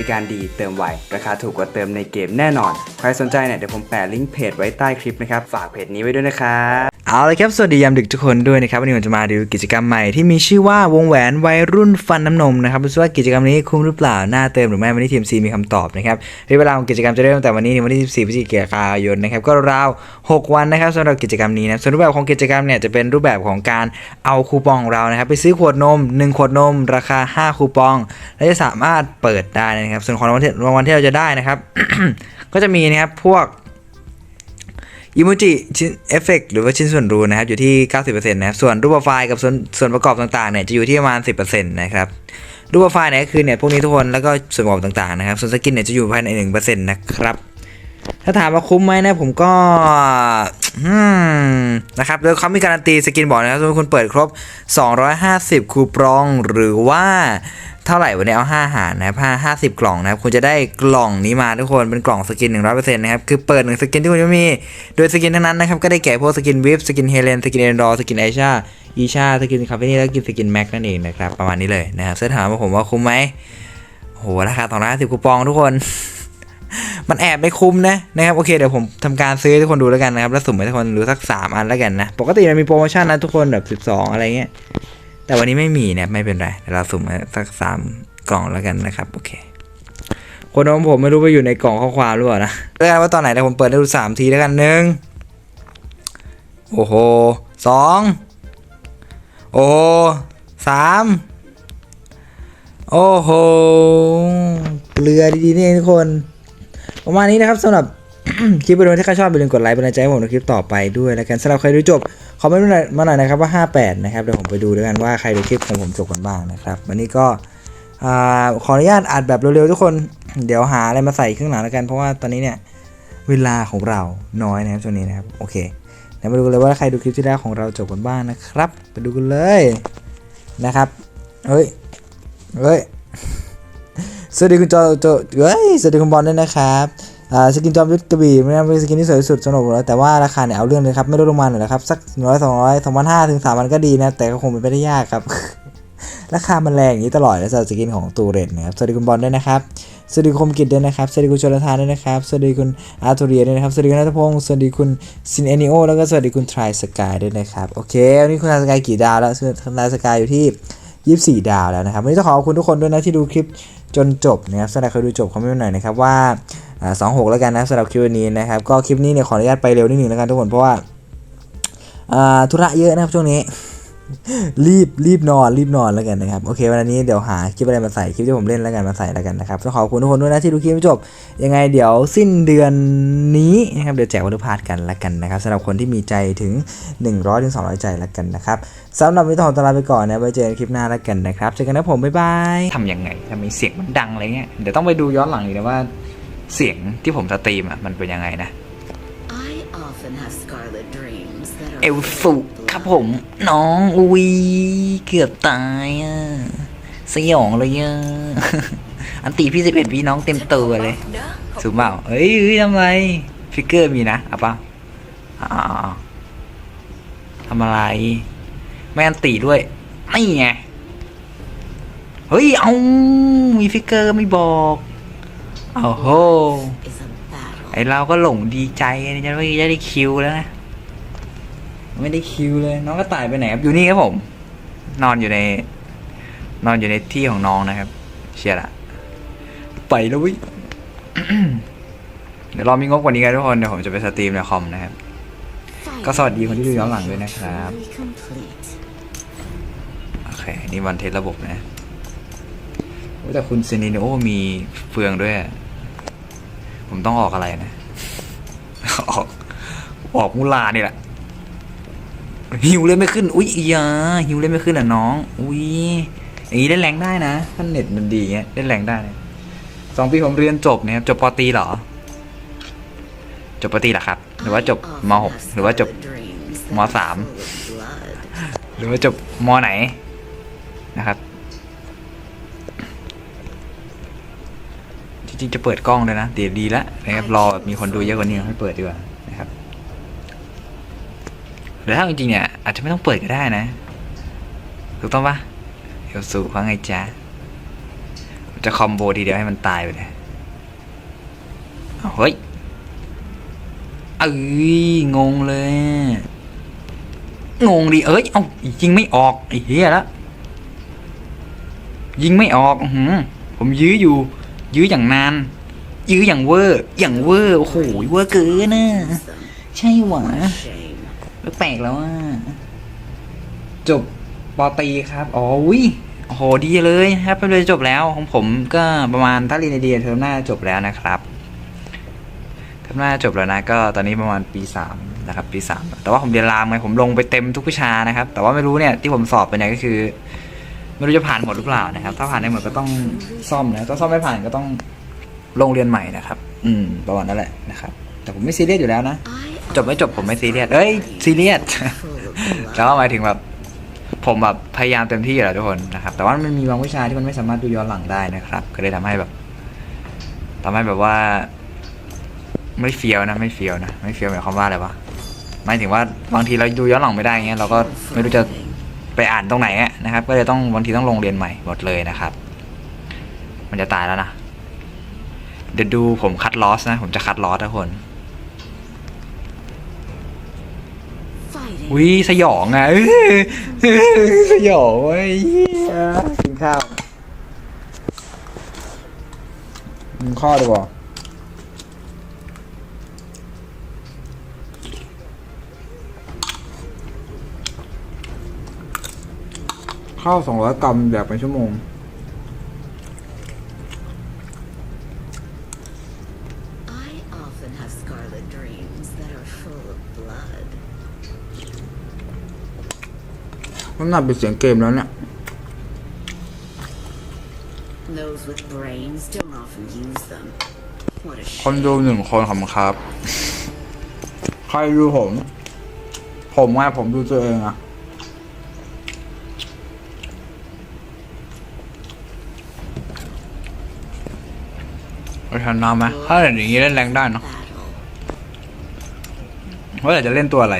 ริการดีเติมไว ราคาถูกกว่าเติมในเกมแน่นอน ใครสนใจเนี่ยเดี๋ยวผมแปะลิงก์เพจไว้ใต้คลิปนะครับ ฝากเพจนี้ไว้ด้วยนะครับเอาละครับ สวัสดียามดึกทุกคนด้วยนะครับ วันนี้ผมจะมาดูกิจกรรมใหม่ที่มีชื่อว่าวงแหวนวัยรุ่นฟันน้ำนมนะครับรู้สึกว่ากิจกรรมนี้คุ้มหรือเปล่า น่าเติมหรือไม่วันนี้ทีมซีมีคำตอบนะครับเวลาของกิจกรรมจะเริ่มตั้งแต่วันนี้ถึงวันที่ 14พฤศจิกายนนะครับก็ราว 6 วันนะครับสำหรับกิจกรรมนี้นะส่วนรูปแบบของกิจกรรมเนี่ยจะเป็นรูปแบบของการเอาคูปองของเรานะครับไปซื้อขวดนม 1 ขวดนม ราคา 5 คูปอง และจะสามารถเปิดได้นะครับส่วนของรางวัลที่เราจะได้นะครับก็จะมีนะครับพวก อิโมจิชิ้นเอฟเฟกหรือว่าชิ้นส่วนรูนะครับอยู่ที่ 90%นะครับส่วนรูปไฟล์กับส่วนส่วนประกอบต่างๆเนี่ยจะอยู่ที่ประมาณ 10%นะครับรูปไฟล์เนี่ยคือเนี่ยพวกนี้ทุกคนแล้วก็ส่วนประกอบต่างๆนะครับส่วนสกินเนี่ยจะอยู่ภายใน 1%นะครับ ถ้าถามว่าคุ้มไหมนะผมก็นะครับโดยเขามีการันตีสกินบอกนะครับสมมติคุณเปิดครบ 250 คูปองหรือว่าเท่าไหร่วันนี้เอา5หารนะครับ5 50 กล่องนะครับคุณจะได้กล่องนี้มาทุกคนเป็นกล่องสกิน 100%นะครับคือเปิดหนึ่งสกินที่คุณจะมี โดยสกินทั้งนั้นนะครับก็ได้แก่พวกสกินวิฟสกินเฮเลนสกินเอนดอร์สกินไอชาอีชาสกินคาเฟนี่แล้วก็สกินแม็กนั่นเองนะครับประมาณนี้เลยนะครับเซึ่งถามว่าผมว่าคุ้มไหมโหราคา250คูปองทุกคน มันแอบไม่คุ้มนะนะครับโอเคเดี๋ยวผมทำการซื้อให้ทุกคนดูแล้วกันนะครับแล้วสุ่มให้ทุกคนดูสัก3อันแล้วกันนะปกติมันมีโปรโมชั่นนะทุกคนแบบ12องอะไรเงี้ยแต่วันนี้ไม่มีเนี่ยไม่เป็นไรเดี๋ยวเราสุ่มให้สัก3กล่องแล้วกันนะครับโอเคคนของผมไม่รู้ไปอยู่ในกล่องข้อความหรือเปล่านะเรื่องว่าตอนไหนแต่ผมเปิดให้ดูสามทีแล้วกันหนึ่งโอ้โหสองโอ้โหสามโอ้โหเกลือดีๆนี่ทุกคน ประมาณนี้นะครับสำหรับ คลิปวิดีโอที่ใครชอบอย่าลืมกดไลค์เป็นกำลังใจให้ผมในคลิปต่อไปด้วยแล้วกันสำหรับใครดูจบคอมเมนต์มาหน่อยมาหน่อยนะครับว่า 58 นะครับเดี๋ยวผมไปดูด้วยกันว่าใครดูคลิปของผมจบกันบ้างนะครับวันนี้ก็ขออนุญาตอัดแบบเร็วๆทุกคนเดี๋ยวหาอะไรมาใส่ข้างหลังแล้วกันเพราะว่าตอนนี้เนี่ยเวลาของเราน้อยนะครับช่วงนี้นะครับโอเคเดี๋ยวมาดูกันเลยว่าใครดูคลิปที่แล้วของเราจบกันบ้างนะครับ ไปดูกันเลยนะครับเฮ้ยเฮ้ย สวัสดีคุณจอจเฮ้ยสวัสดีคุณบอลด้วยนะครับอ่าสกินจอมยุทธกระบี่ไม่เป็นสกินที่สวยที่สุดสำหรับผมแล้วแต่ว่าราคาเนี่ยเอาเรื่องเลยครับไม่ลดลงมาหน่อยนะครับสักหนึ่งร้อยสองร้อยสองพันห้าถึงสามพันก็ดีนะแต่ก็คงเป็นไปได้ยากครับ ราคามันแรงอย่างนี้ตลอดนะสำหรับสกินของตูเรนนะครับสวัสดีคุณบอลด้วยนะครับสวัสดีคุณคมกิจด้วยนะครับสวัสดีคุณชลทานด้วยนะครับสวัสดีคุณอาร์ตูเรียด้วยนะครับสวัสดีคุณนัทพงศ์สวัสดีคุณซินเอนิโอแล้วก็สวัสดีคุณทรายสกายด้วยนะครับโอเควันนี้คุณทรายสกายกี่ดาวแล้วคุณทรายสกายอยู่ที่ 24 ดาวแล้วนะครับวันนี้ต้องขอขอบคุณทุกคนด้วยนะที่ดูคลิปจนจบนะครับสำหรับใครดูจบคอมเมนต์มาหน่อยนะครับว่าสองหกแล้วกันนะสำหรับคลิปวันนี้นะครับก็คลิปนี้เนี่ยขออนุญาตไปเร็วนิดหนึ่งแล้วกันทุกคนเพราะว่าธุระเยอะนะครับช่วงนี้ รีบรีบนอนรีบนอนแล้วกันนะครับโอเควันนี้เดี๋ยวหาคลิปอะไรมาใส่คลิปที่ผมเล่นแล้วกันมาใส่แล้วกันนะครับต้องขอบคุณทุกคนด้วยนะที่ดูคลิปจบ ยังไงเดี๋ยวสิ้นเดือนนี้นะครับเดี๋ยวแจกวัตถุพาร์ทกันแล้วกันนะครับสำหรับคนที่มีใจถึง 100ถึง200 ใจแล้วกันนะครับสำหรับวันนี้ต้องขอตลาไปก่อนนะไว้เจอกันคลิปหน้าแล้วกันนะครับเจอกันนะผมบ๊ายบายทำยังไงทำไมเสียงมันดังอะไรเงี้ยเดี๋ยวต้องไปดูย้อนหลังอีกนะว่าเสียงที่ผมสตรีมอะมันเป็นยังไงนะ เอลสุครับผม น้องอุ้ยเกือบตายอะสยองเลยอะอันตีพี่สิบเอ็ดพี่น้องเต็มตัวเลยสูงเปล่าเอ้ยเอ้ยทำไรฟิกเกอร์มีนะเอาเปล่าอ่าทำอะไร ไม่อันตีด้วยไม่ไงเฮ้ยเอามีฟิกเกอร์ไม่บอกเอาโห is a battle. ไอเราก็หลงดีใจจะได้จะได้คิวแล้วนะไม่ได้คิวเลย น้องก็ตายไปไหนครับอยู่นี่ครับผม นอนอยู่ใน นอนอยู่ในที่ของน้องนะครับ เชียร์ละไปแล้ววิเดี๋ยวรอมีงบกว่านี้กันทุกคนเดี๋ยวผมจะไปสตรีมในคอมนะครับ ก็สวัสดีคนที่ดูย้อนหลังด้วยนะครับ Very complete. โอเคนี่วันเทสระบบนะโอ้แต่คุณเซนิโอมีเฟืองด้วยอะ ผมต้องออกอะไรนะ ออก ออกมูลานี่แหละ หิวเลยไม่ขึ้น อุ้ยอียาหิวเลยไม่ขึ้นอะน้อง อุ้ยอย่างนี้เล่นแรงได้นะถ้าเน็ตมันดีเงี้ยเล่นแรงได้สองปีผมเรียนจบเนี่ยจบปตีเหรอ จบปตีเหรอครับ หรือว่าจบมหกหรือว่าจบมสามหรือว่าจบมไหนนะครับ จริงๆจะเปิดกล้องเลยนะเดี๋ยวดีละนะครับรอแบบมีคนดูเยอะกว่านี้ให้เปิดดีกว่านะครับหรือถ้าจริงๆเนี่ยอาจจะไม่ต้องเปิดก็ได้นะถูกต้องปะเดี๋ยวสู่ว่าไงจ๊ะผมจะคอมโบทีเดียวให้มันตายไปเลยอ้าวเฮ้ยเอ้ยงงเลย งงดิเอ้ยเอ้ายิงไม่ออกไอ้เหี้ยละยิงไม่ออกอื้อหือผมยื้ออยู่ ยื้ออย่างนาน ยื้ออย่างเวอร์ อย่างเวอร์โอ้โหเวอร์เกินน่ะใช่หวะแปลกแล้วอะจบปอตีครับอ๋อวิโอ้โหดีเลยครับเลยจบแล้วของผมก็ประมาณถ้าเรียนในเดียเทอมหน้าจบแล้วนะครับเทอมหน้าจบแล้วนะ ก็ตอนนี้ประมาณปีสามนะครับปีสามแต่ว่าผมเรียนรามไงผมลงไปเต็มทุกวิชานะครับ แต่ว่าไม่รู้เนี่ยที่ผมสอบไปเนี่ยก็คือ ไม่รู้จะผ่านหมดหรือเปล่านะครับ ถ้าผ่านได้หมดก็ต้องซ่อมนะถ้าซ่อมไม่ผ่านก็ต้องลงเรียนใหม่นะครับ อืมประมาณนั้นแหละนะครับ แต่ผมไม่ซีเรียสอยู่แล้วนะ จบไม่จบผมไม่ซีเรียสเอ้ยซีเรียส full of blood. แล้วหมายถึงแบบผมแบบพยายามเต็มที่อยู่แล้วทุกคนนะครับ แต่ว่ามันมีบางวิชาที่มันไม่สามารถดูย้อนหลังได้นะครับ ก็เลยทำให้แบบทำให้แบบว่า ไม่เฟียวนะไม่เฟียวนะไม่เฟียวหมายความว่าอะไรวะหมายถึงว่าบางทีเราดูย้อนหลังไม่ได้เงี้ยเราก็ไม่รู้จะ ไปอ่านตรงไหนอะนะครับ ก็เลยต้องบางทีต้องลงเรียนใหม่หมดเลยนะครับ มันจะตายแล้วนะเดี๋ยวดูผมคัดลอสนะ ผมจะคัดลอสทุกคนวิสยองอะสยองเว้ยเหี้ยกินข้าวกินข้าวดีกว่า ข้าวสองร้อยกรัมแบบเป็นชั่วโมง I often have scarlet dreams that are full of blood. มันน่าเป็นเสียงเกมแล้วเนี่ย Those with brains don't often use them. What a คน shame. ดูหนึ่งคนขอบคุณครับ ใครดูผม ผมว่าผมดูตัวเองอะ ทันน้ำไหมถ้าอย่างนี้เล่นแรงได้เนาะว่าแต่จะเล่นตัวอะไร